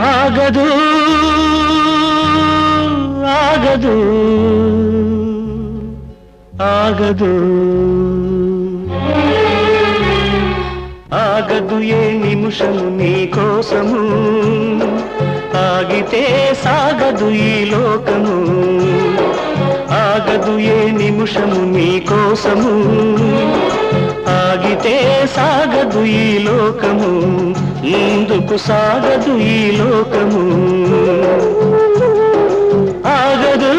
ఆగదు ఆగదు ఆగదు. ఆగదు ఏ నిమిషము నీ కోసము ఆగితే సాగదు ఈ లోకము. ఆగదు ఏ నిమిషము నీ కోసము ఆగితే సాగదు ఈ లోకము. ముందుకు సాగదు ఈ లోకము? ఆగదు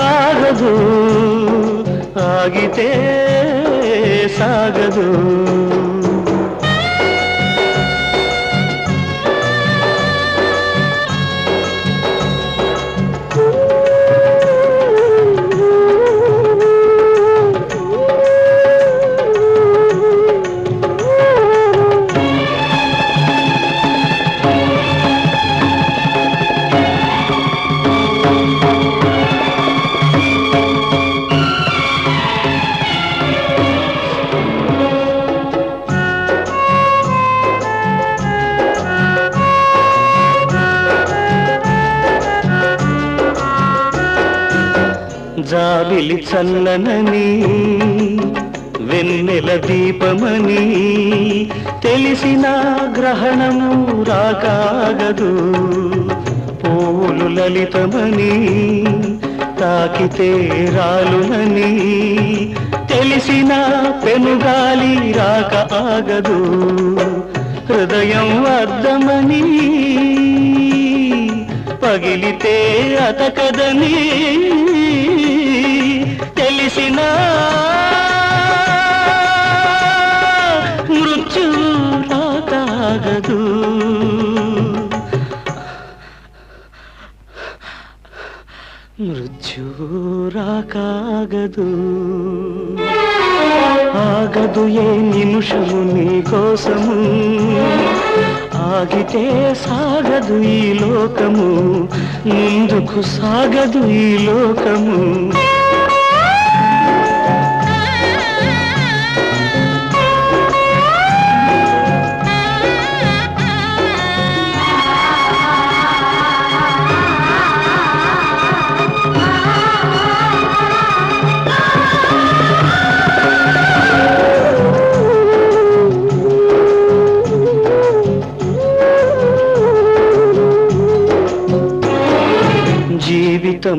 ఆగదు ఆగితే సాగదు. జాబిలి చల్లనని వెన్నెల దీపమని తెలిసిన గ్రహణము రాకాగదు. పూలు లలితమని తాకితే రాలునని తెలిసిన పెనుగాలి రాక ఆగదు. హృదయం అద్దమని పగిలితే అతకదని తెలిసిన మృత్యు రాకాగదు మృత్యు రాకాగదు. ఆగదు ఏ నిమిషము నీ కోసము. సాగితే సాగదు ఈ లోకము ముందుకు సాగదు ఈ లోకము.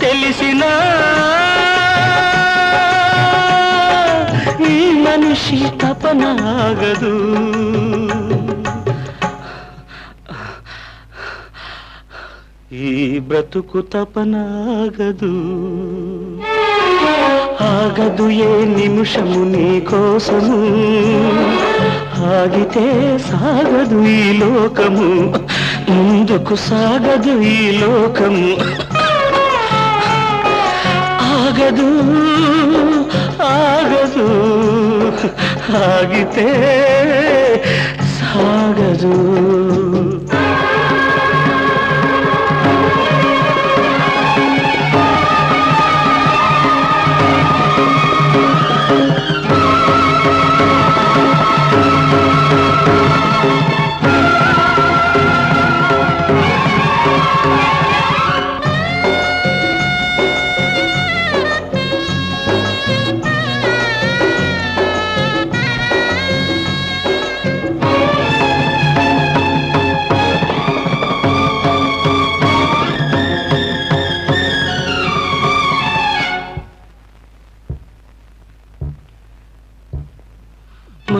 తెలిసిన ఈ మనిషి తపనాగదు. ఈ బ్రతుకు తపనాగదు. ఆగదు ఏ నిమిషము నీ కోసము. ఆగితే సాగదు ఈ లోకము. ముందుకు సాగదు ఈ లోకము ఆగదు ఆగదు ఆగితే సాగదు.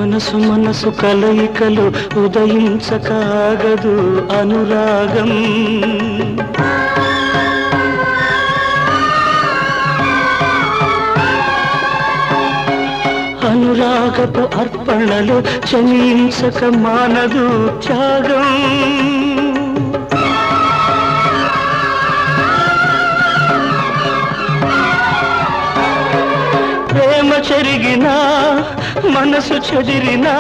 మనసు మనసు కలయికలు ఉదయించకాగదు అనురాగం. అనురాగపు అర్పణలు చలించక మానదు త్యాగం. మనసు చెదిరినా